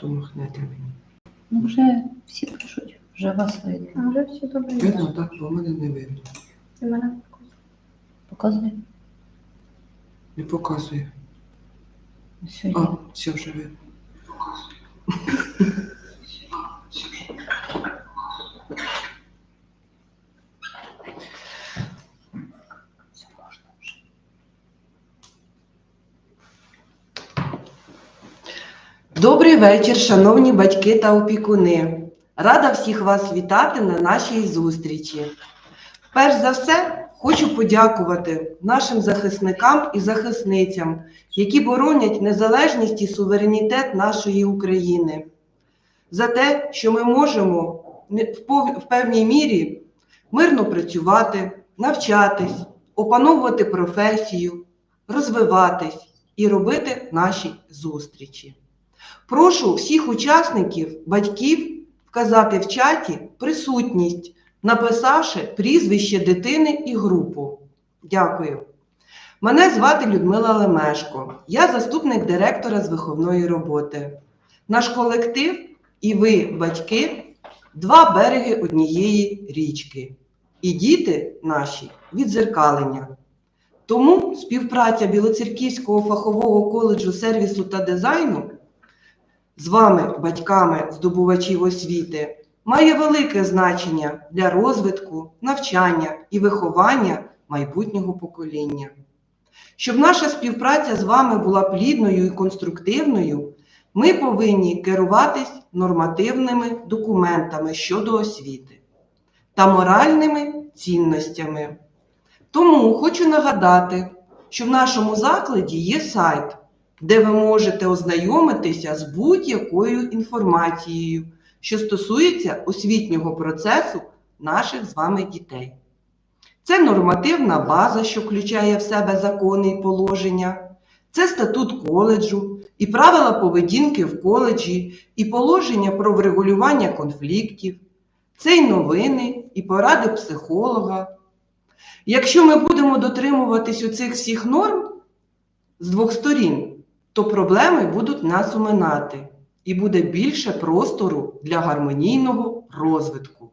То мені. Ну, вже всі пишуть, вже вас видно. А вже всі добре. Видно, так, бо мене не видно. І мене показує. Показує. Не показує. Сьогодні. А, все вже видно. Вечір, шановні батьки та опікуни. Рада всіх вас вітати на нашій зустрічі. Перш за все, хочу подякувати нашим захисникам і захисницям, які боронять незалежність і суверенітет нашої України, за те, що ми можемо в певній мірі мирно працювати, навчатись, опановувати професію, розвиватись і робити наші зустрічі. Прошу всіх учасників, батьків вказати в чаті присутність, написавши прізвище дитини і групу. Дякую. Мене звати Людмила Лемешко. Я заступник директора з виховної роботи. Наш колектив і ви, батьки, два береги однієї річки. І діти наші відзеркалення. Тому співпраця Білоцерківського фахового коледжу сервісу та дизайну з вами, батьками здобувачів освіти, має велике значення для розвитку, навчання і виховання майбутнього покоління. Щоб наша співпраця з вами була плідною і конструктивною, ми повинні керуватись нормативними документами щодо освіти та моральними цінностями. Тому хочу нагадати, що в нашому закладі є сайт, де ви можете ознайомитися з будь-якою інформацією, що стосується освітнього процесу наших з вами дітей. Це нормативна база, що включає в себе закони і положення, це статут коледжу і правила поведінки в коледжі, і положення про врегулювання конфліктів, це й новини, і поради психолога. Якщо ми будемо дотримуватись оцих всіх норм з двох сторін, то проблеми будуть нас уминати і буде більше простору для гармонійного розвитку.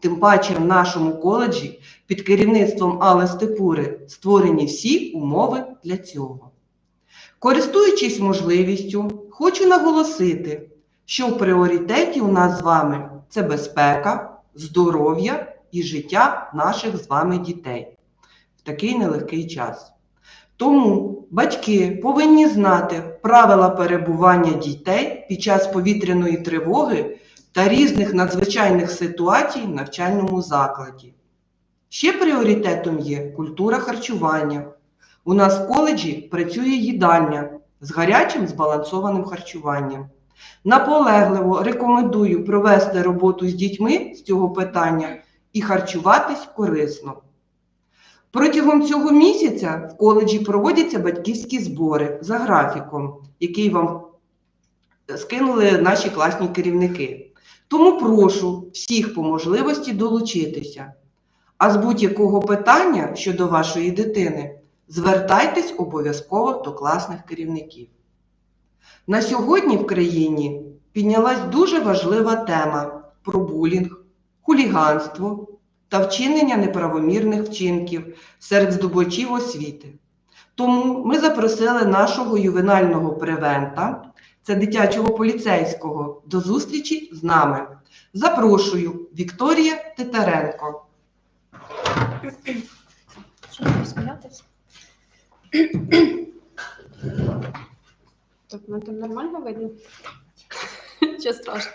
Тим паче в нашому коледжі під керівництвом Алли Степури створені всі умови для цього. Користуючись можливістю, хочу наголосити, що в пріоритеті у нас з вами це безпека, здоров'я і життя наших з вами дітей в такий нелегкий час. Тому батьки повинні знати правила перебування дітей під час повітряної тривоги та різних надзвичайних ситуацій в навчальному закладі. Ще пріоритетом є культура харчування. У нас в коледжі працює їдальня з гарячим збалансованим харчуванням. Наполегливо рекомендую провести роботу з дітьми з цього питання і харчуватись корисно. Протягом цього місяця в коледжі проводяться батьківські збори за графіком, який вам скинули наші класні керівники. Тому прошу всіх по можливості долучитися. А з будь-якого питання щодо вашої дитини звертайтесь обов'язково до класних керівників. На сьогодні в країні піднялась дуже важлива тема про булінг, хуліганство та вчинення неправомірних вчинків серед здобувачів освіти. Тому ми запросили нашого ювенального превента, це дитячого поліцейського, до зустрічі з нами. Запрошую Вікторія Титаренко. Що ну там нормально видно? Що страшно?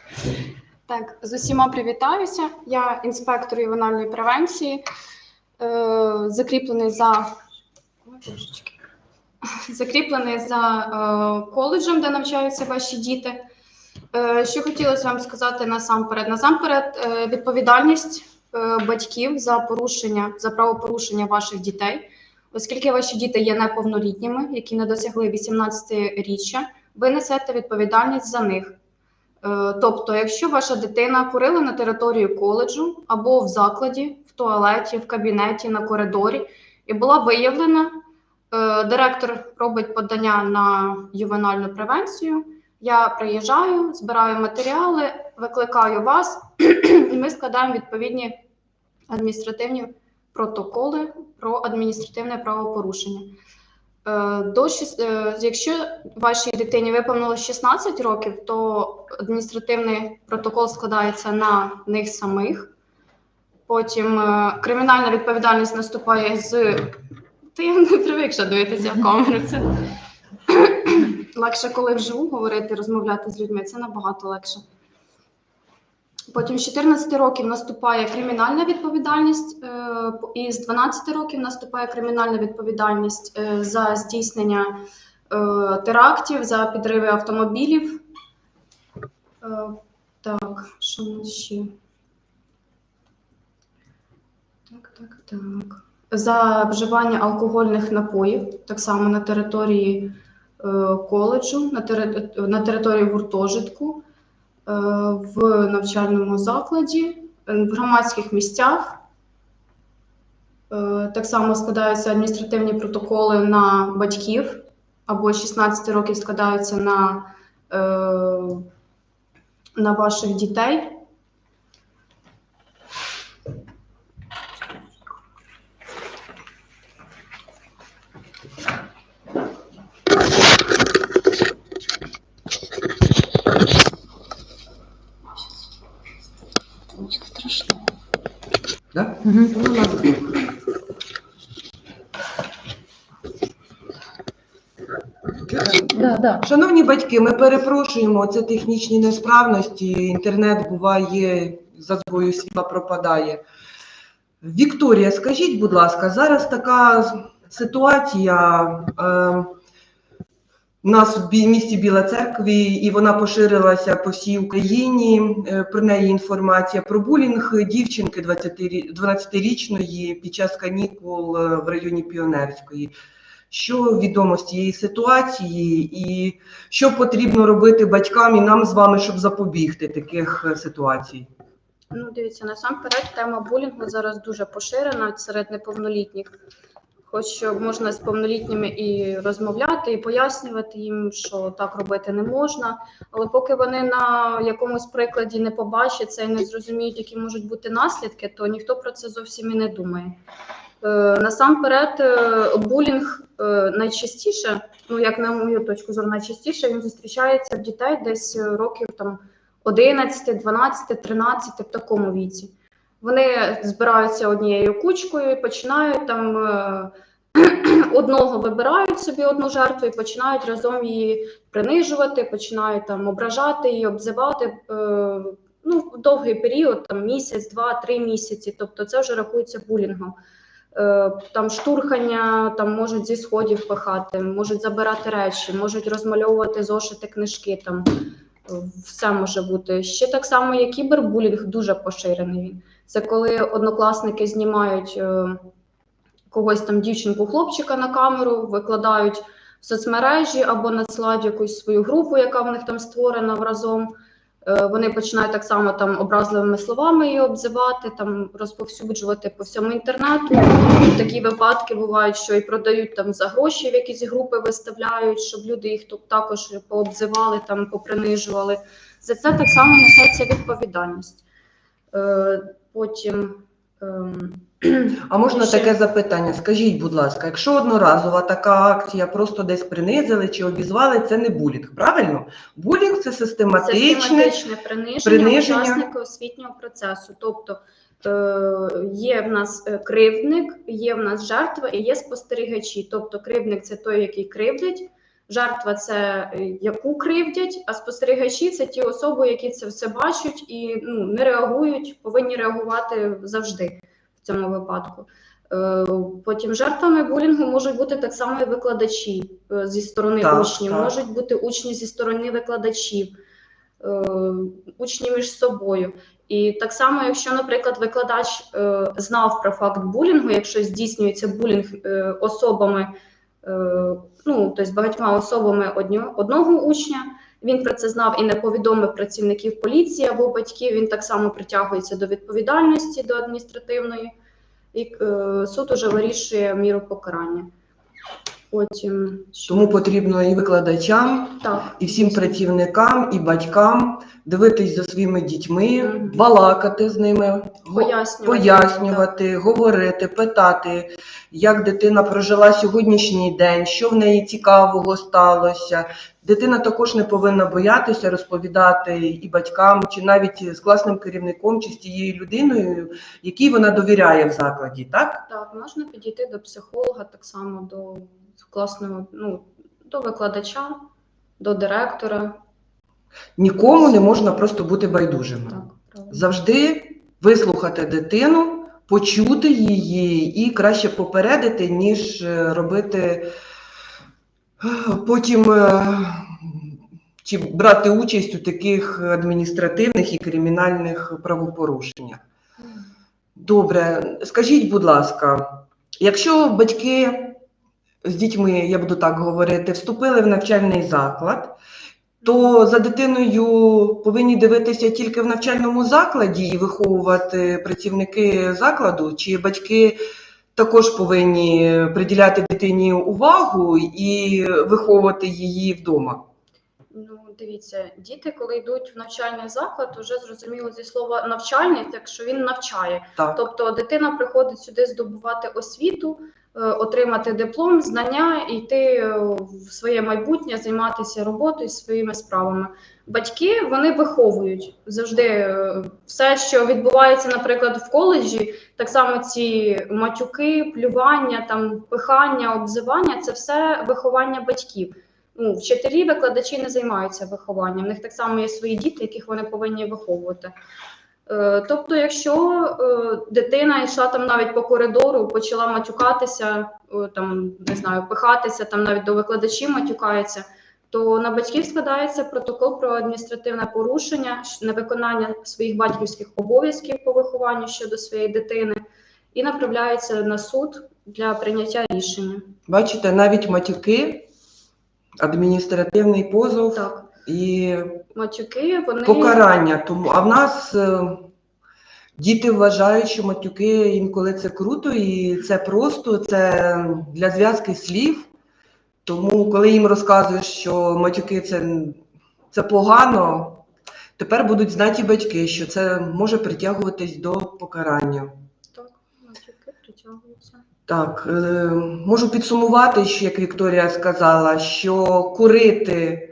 Так, з усіма привітаюся. Я інспектор ювенальної превенції, е, закріплений за закріплений за е, коледжем, де навчаються ваші діти. Е, що хотілося вам сказати насамперед? Насамперед, е, відповідальність е, батьків за порушення, за правопорушення ваших дітей, оскільки ваші діти є неповнолітніми, які не досягли 18-річчя, ви несете відповідальність за них. Е, Тобто, якщо ваша дитина курила на території коледжу або в закладі, в туалеті, в кабінеті, на коридорі, і була виявлена, е, директор робить подання на ювенальну превенцію, Я приїжджаю, збираю матеріали, викликаю вас, і ми складаємо відповідні адміністративні протоколи про адміністративне правопорушення. Е, До, е, якщо вашій дитині виповнилось 16 років, то адміністративний протокол складається на них самих. Потім е, кримінальна відповідальність наступає з. Я не привикша дивитися в камеру. Це легше, коли вживу говорити, розмовляти з людьми, це набагато легше. Потім з 14 років наступає кримінальна відповідальність, е, і з 12 років наступає кримінальна відповідальність е, за здійснення е, терактів, за підриви автомобілів. Так, що нас ще? Так, так, так. За вживання алкогольних напоїв, так само на території коледжу, на, тери- території гуртожитку, в навчальному закладі, е, в громадських місцях. Е, Так само складаються адміністративні протоколи на батьків, або 16 років складаються на, е, на ваших дітей. Да, да. Шановні батьки, ми перепрошуємо, це технічні несправності, інтернет буває, за збою світла пропадає. Вікторія, скажіть, будь ласка, зараз така ситуація е, у нас в місті Біла Церкві, і вона поширилася по всій Україні. е, Про неї інформація про булінг дівчинки 20 12-річної під час канікул е, в районі Піонерської. Що відомо з цієї ситуації, і що потрібно робити батькам і нам з вами, щоб запобігти таких е, ситуацій? Ну, дивіться, насамперед тема булінгу зараз дуже поширена серед неповнолітніх. Хоч можна з повнолітніми і розмовляти, і пояснювати їм, що так робити не можна. Але поки вони на якомусь прикладі не побачать це і не зрозуміють, які можуть бути наслідки, то ніхто про це зовсім і не думає. Е, насамперед, е, булінг е, найчастіше, ну як на мою точку зору, найчастіше він зустрічається в дітей десь років там 11, 12, 13 в такому віці. Вони збираються однією кучкою і починають там е, одного вибирають собі одну жертву і починають разом її принижувати, починають там ображати її, обзивати. е, Ну, довгий період, там місяць, два, три місяці. Тобто це вже рахується булінгом. Е, Там штурхання, там можуть зі сходів пихати, можуть забирати речі, можуть розмальовувати зошити книжки. Там все може бути. Ще так само, як кібербулінг, дуже поширений. Це коли однокласники знімають е, когось там дівчинку, хлопчика на камеру, викладають в соцмережі або надсилають якусь свою групу, яка в них там створена разом. Е, Вони починають так само там образливими словами її обзивати, там розповсюджувати по всьому інтернету. Такі випадки бувають, що і продають там за гроші в якісь групи виставляють, щоб люди їх тут також пообзивали, там попринижували. За це так само несеться відповідальність. Потім ем, А можна Ще- таке запитання? Скажіть, будь ласка, якщо одноразова така акція просто десь принизили чи обізвали, це не булінг, правильно? Булінг це систематичне. систематичне приниження, приниження. учасника освітнього процесу. Тобто е, є в нас е, кривдник, є в нас жертва і є спостерігачі. Тобто, кривдник це той, який кривдить. Жертва це е, яку кривдять, а спостерігачі це ті особи, які це все бачать і ну, не реагують, повинні реагувати завжди в цьому випадку. Е, Потім жертвами булінгу можуть бути так само і викладачі е, зі сторони Так, учнів, так. можуть бути учні зі сторони викладачів, учні між собою. І так само, якщо, наприклад, викладач знав про факт булінгу, якщо здійснюється булінг особами, ну тобто багатьма особами однього, одного учня, він про це знав і не повідомив працівників поліції або батьків. Він так само притягується до відповідальності до адміністративної, і е, суд уже вирішує міру покарання. Потім що? Тому потрібно і викладачам, так, і всім працівникам, і батькам дивитись за своїми дітьми, Мгм. балакати з ними, пояснювати. пояснювати, говорити, питати, як дитина прожила сьогоднішній день, що в неї цікавого сталося. Дитина також не повинна боятися розповідати і батькам, чи навіть з класним керівником, чи з тією людиною, якій вона довіряє в закладі, так? Так, можна підійти до психолога, так само до класного, ну, до викладача, до директора. Нікому не можна просто бути байдужими. Так. Завжди вислухати дитину, почути її і краще попередити, ніж е, робити е, потім е, чи брати участь у таких адміністративних і кримінальних правопорушеннях. Добре, скажіть, будь ласка, якщо батьки з дітьми, я буду так говорити, вступили в навчальний заклад, то за дитиною повинні дивитися тільки в навчальному закладі і виховувати працівники закладу, чи батьки також повинні приділяти дитині увагу і виховувати її вдома. Ну, дивіться, діти, коли йдуть в навчальний заклад, вже зрозуміло зі слова навчальний, так що він навчає. Так, Тобто дитина приходить сюди здобувати освіту, отримати диплом, знання і йти е, в своє майбутнє, займатися роботою, своїми справами. Батьки вони виховують завжди е, все, що відбувається, наприклад, в коледжі, так само ці матюки, плювання, там пихання, обзивання це все виховання батьків. Ну, вчителі, викладачі не займаються вихованням. В них так само є свої діти, яких вони повинні виховувати. Е, Тобто, якщо е, дитина йшла там навіть по коридору, почала матюкатися, е, там не знаю, пихатися, там навіть до викладачів матюкається, то на батьків складається протокол про адміністративне порушення, щ- невиконання своїх батьківських обов'язків по вихованню щодо своєї дитини, і направляється на суд для прийняття рішення. бачите, навіть матюки, адміністративний позов Так, і матюки вони покарання. Тому а в нас е, діти вважають, що матюки інколи це круто, і це просто це для зв'язки слів. Тому, коли їм розказуєш, що матюки це, це погано, тепер будуть знати батьки, що це може притягуватись до покарання. так, матюки притягуються. Так, е, можу підсумувати, що, як Вікторія сказала, що курити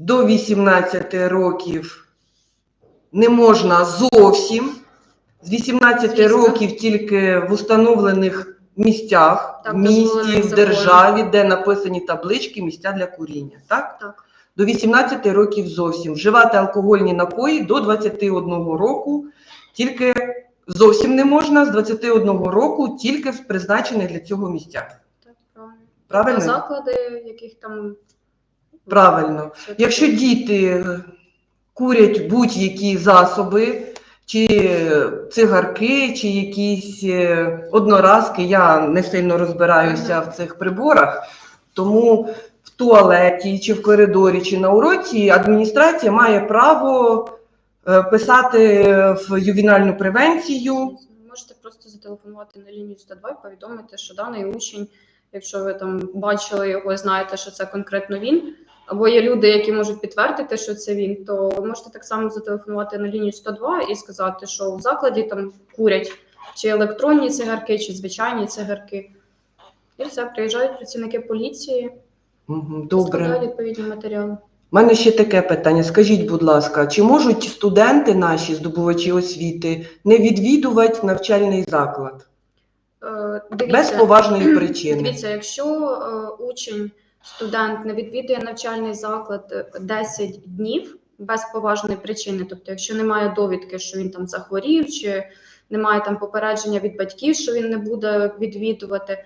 до 18 років не можна зовсім. З 18 Звісно. років тільки в установлених місцях, Так, в місті, дозволених в державі, де написані таблички, місця для куріння. Так? Так. До 18 років зовсім. Вживати алкогольні напої до 21 року тільки зовсім не можна, з 21 року тільки в призначених для цього місцях. Так, правильно. Правильно? Заклади, яких там Правильно. Якщо діти курять будь-які засоби, чи цигарки, чи якісь е, одноразки, я не сильно розбираюся в цих приборах, тому в туалеті, чи в коридорі, чи на уроці адміністрація має право е, писати в ювінальну превенцію. можете просто зателефонувати на лінію 102 і повідомити, що даний учень, якщо ви там бачили його, знаєте, що це конкретно він, або є люди, які можуть підтвердити, що це він, то ви можете так само зателефонувати на лінію 102 і сказати, що в закладі там курять чи електронні цигарки, чи звичайні цигарки. І все, приїжджають працівники поліції, Добре. відповідні матеріали. У мене ще таке питання. Скажіть, будь ласка, чи можуть студенти наші, здобувачі освіти, не відвідувати навчальний заклад Е, без поважної причини? Дивіться, якщо е, учень, студент не відвідує навчальний заклад е, 10 днів без поважної причини, тобто, якщо немає довідки, що він там захворів, чи немає там попередження від батьків, що він не буде відвідувати,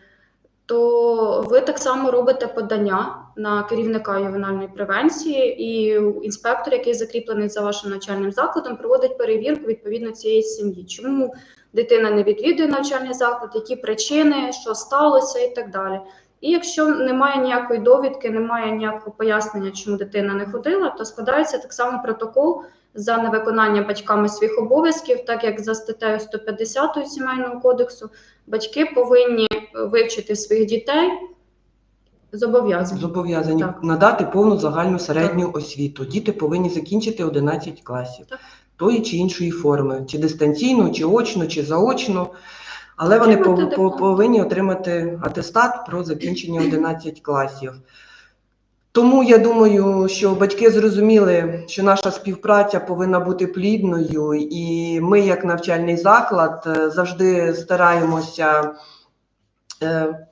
то ви так само робите подання на керівника ювенальної превенції, і інспектор, який закріплений за вашим навчальним закладом, проводить перевірку відповідно цієї сім'ї. Чому дитина не відвідує навчальний заклад, які причини, що сталося, і так далі. І якщо немає ніякої довідки, немає ніякого пояснення, чому дитина не ходила, то складається так само протокол за невиконання батьками своїх обов'язків, так як за статтею 150 сімейного кодексу, батьки повинні вивчити своїх дітей Зобов'язані. Зобов'язані Так. надати повну загальну середню освіту. Діти повинні закінчити 11 класів Так. тої чи іншої форми, чи дистанційно, чи очно, чи заочно. Але вони повинні отримати атестат про закінчення 11 класів. Тому я думаю, що батьки зрозуміли, що наша співпраця повинна бути плідною, і ми, як навчальний заклад, е, завжди стараємося е,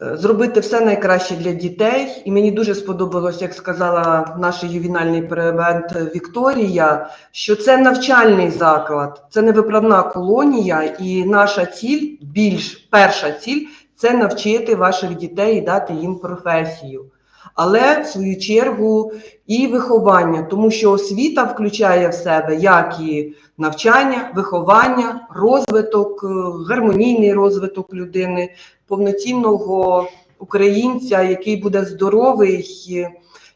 зробити все найкраще для дітей. І мені дуже сподобалось, як сказала наш ювінальний превент Вікторія, що це навчальний заклад, це не виправна колонія, і наша ціль, більш перша ціль це навчити ваших дітей і дати їм професію. Але в свою чергу і виховання, тому що освіта включає в себе як і навчання, виховання, розвиток, е, гармонійний розвиток людини, повноцінного українця, який буде здоровий і-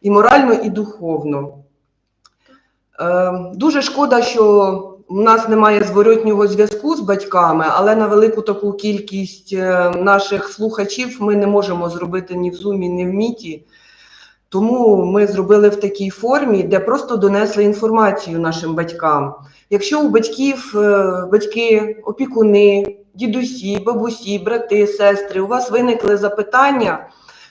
і морально, і духовно. Е, Дуже шкода, що у нас немає зворотнього зв'язку з батьками, але на велику таку кількість е, наших слухачів ми не можемо зробити ні в Зумі, ні в Міті. Тому ми зробили в такій формі, де просто донесли інформацію нашим батькам. Якщо у батьків е, батьки, опікуни, дідусі, бабусі, брати, сестри, у вас виникли запитання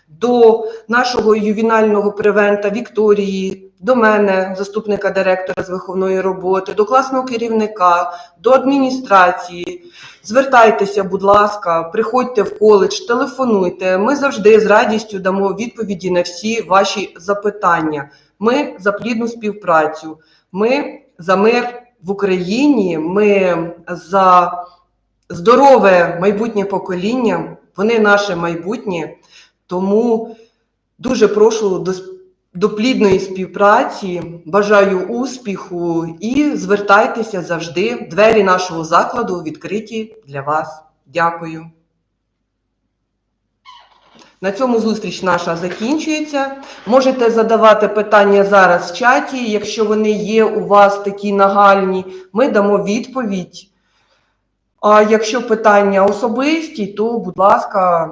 до нашого ювінального превента Вікторії, до мене, заступника директора з виховної роботи, до класного керівника, до адміністрації. Звертайтеся, будь ласка, приходьте в коледж, телефонуйте. Ми завжди з радістю дамо відповіді на всі ваші запитання. Ми за плідну співпрацю. Ми за мир в Україні. Ми за здорове майбутнє покоління. Вони наше майбутнє. Тому дуже прошу до, до плідної співпраці, бажаю успіху і звертайтеся завжди. Двері нашого закладу відкриті для вас. Дякую. На цьому зустріч наша закінчується. Можете задавати питання зараз в чаті. Якщо вони є у вас такі нагальні, ми дамо відповідь. А якщо питання особисті, то, будь ласка,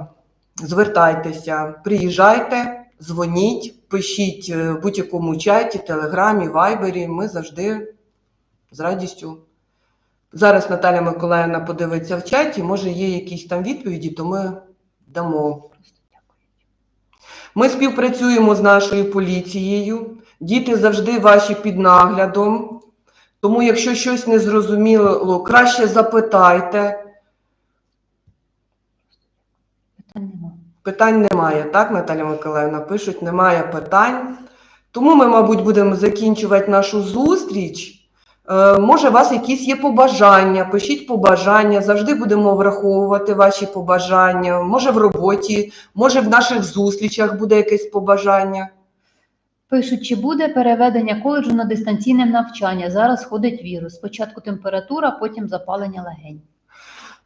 звертайтеся, приїжджайте, дзвоніть, пишіть е, в будь-якому чаті, телеграмі, вайбері. Ми завжди з радістю. Зараз Наталя Миколаївна подивиться в чаті, може є якісь там відповіді, то ми дамо. Ми співпрацюємо з нашою поліцією. Діти завжди ваші під наглядом. Тому, якщо щось не зрозуміло, краще запитайте. Питань нема. Питань немає, так, Наталя Миколаївна? Пишуть, немає питань. Тому ми, мабуть, будемо закінчувати нашу зустріч. Е, може, у вас якісь є побажання, пишіть побажання, завжди будемо враховувати ваші побажання. Може, в роботі, може, в наших зустрічах буде якесь побажання. Пишуть, чи буде переведення коледжу на дистанційне навчання. Зараз ходить вірус. Спочатку температура, потім запалення легень.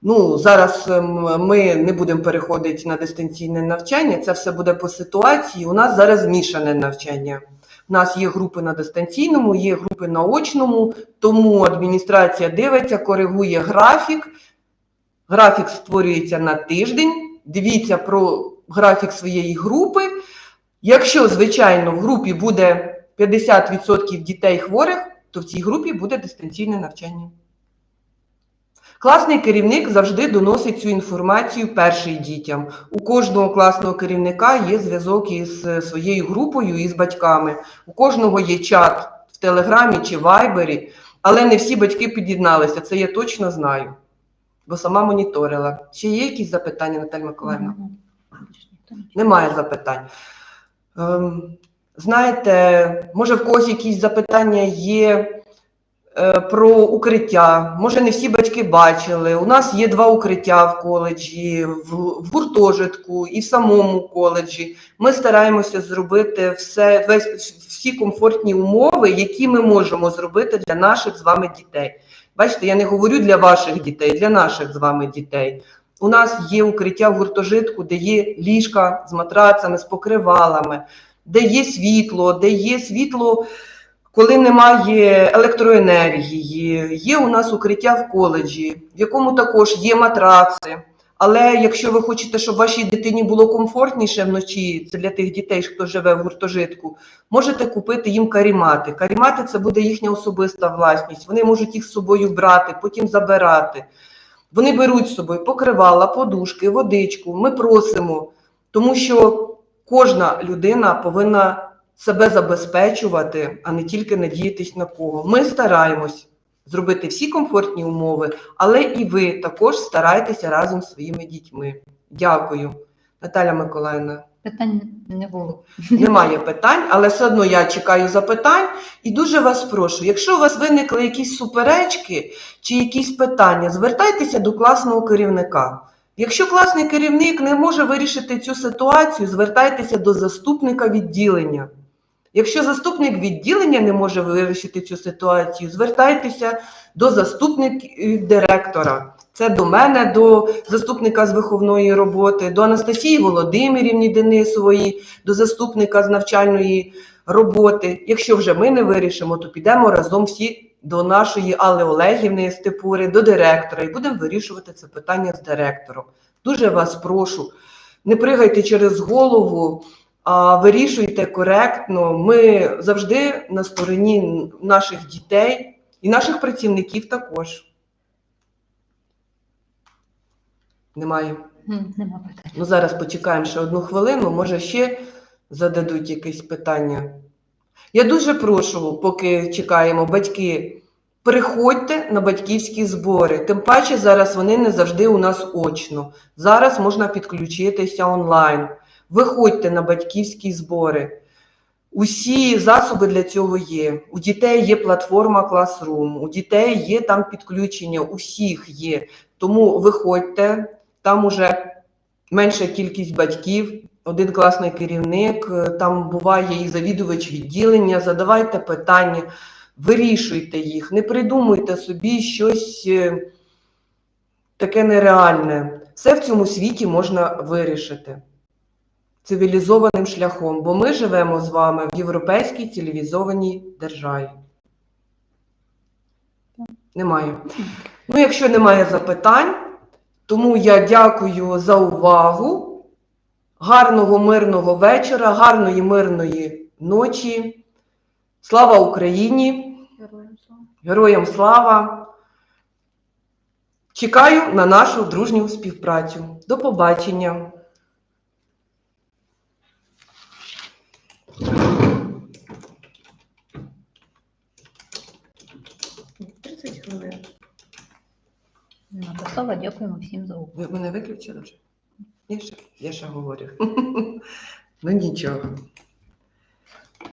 Ну, зараз ем, ми не будемо переходити на дистанційне навчання, це все буде по ситуації. У нас зараз змішане навчання. У нас є групи на дистанційному, є групи на очному, тому адміністрація дивиться, коригує графік. Графік створюється на тиждень. Дивіться про графік своєї групи. Якщо, звичайно, в групі буде 50% дітей хворих, то в цій групі буде дистанційне навчання. Класний керівник завжди доносить цю інформацію перший дітям. У кожного класного керівника є зв'язок із е, своєю групою і з батьками. У кожного є чат в Телеграмі чи Вайбері, але не всі батьки під'єдналися. Це я точно знаю, бо сама моніторила. Ще є якісь запитання, Наталя Миколаївна? Немає запитань. Ем, знаєте, може в когось якісь запитання є про укриття. Може, не всі батьки бачили. У нас є два укриття в коледжі, в, в гуртожитку і в самому коледжі. Ми стараємося зробити все, весь, всі комфортні умови, які ми можемо зробити для наших з вами дітей. Бачите, я не говорю для ваших дітей, для наших з вами дітей. У нас є укриття в гуртожитку, де є ліжка з матрацами, з покривалами, де є світло, де є світло, коли немає електроенергії. Є у нас укриття в коледжі, в якому також є матраци. Але якщо ви хочете, щоб вашій дитині було комфортніше вночі, це для тих дітей, хто живе в гуртожитку, можете купити їм карімати. Карімати це буде їхня особиста власність. Вони можуть їх з собою брати, потім забирати. Вони беруть з собою покривала, подушки, водичку. Ми просимо, тому що кожна людина повинна себе забезпечувати, а не тільки надіятись на кого. Ми стараємось зробити всі комфортні умови, але і ви також старайтеся разом з своїми дітьми. Дякую. Наталя Миколаївна, Питань не було. немає питань, але все одно я чекаю запитань і дуже вас прошу, якщо у вас виникли якісь суперечки чи якісь питання, звертайтеся до класного керівника. Якщо класний керівник не може вирішити цю ситуацію, звертайтеся до заступника відділення. Якщо заступник відділення не може вирішити цю ситуацію, звертайтеся до заступника директора. Це до мене, до заступника з виховної роботи, до Анастасії Володимирівні Денисової, до заступника з навчальної роботи. Якщо вже ми не вирішимо, то підемо разом всі до нашої Алли Олегівни Степури, до директора, і будемо вирішувати це питання з директором. Дуже вас прошу, не пригайте через голову, вирішуйте коректно. Ми завжди на стороні наших дітей і наших працівників також. Немає. Нема питань. Ну, зараз почекаємо ще одну хвилину, може ще зададуть якесь питання. Я дуже прошу, поки чекаємо, батьки, приходьте на батьківські збори. Тим паче зараз вони не завжди у нас очно. Зараз можна підключитися онлайн. Виходьте на батьківські збори. Усі засоби для цього є. У дітей є платформа Classroom, у дітей є там підключення, у всіх є. Тому виходьте, там уже менша кількість батьків, один класний керівник, е, там буває і завідувач відділення. Задавайте питання, вирішуйте їх, не придумуйте собі щось е, таке нереальне. Все в цьому світі можна вирішити цивілізованим шляхом, бо ми живемо з вами в європейській цивілізованій державі. Немає. Ну, якщо немає запитань, тому я дякую за увагу. Гарного мирного вечора, гарної мирної ночі. Слава Україні! Героям слава! Чекаю на нашу дружню співпрацю. До побачення! Написала, дякуємо всім за увагу. Ви мене виключили вже? Я ще, я ще говорю. ну нічого.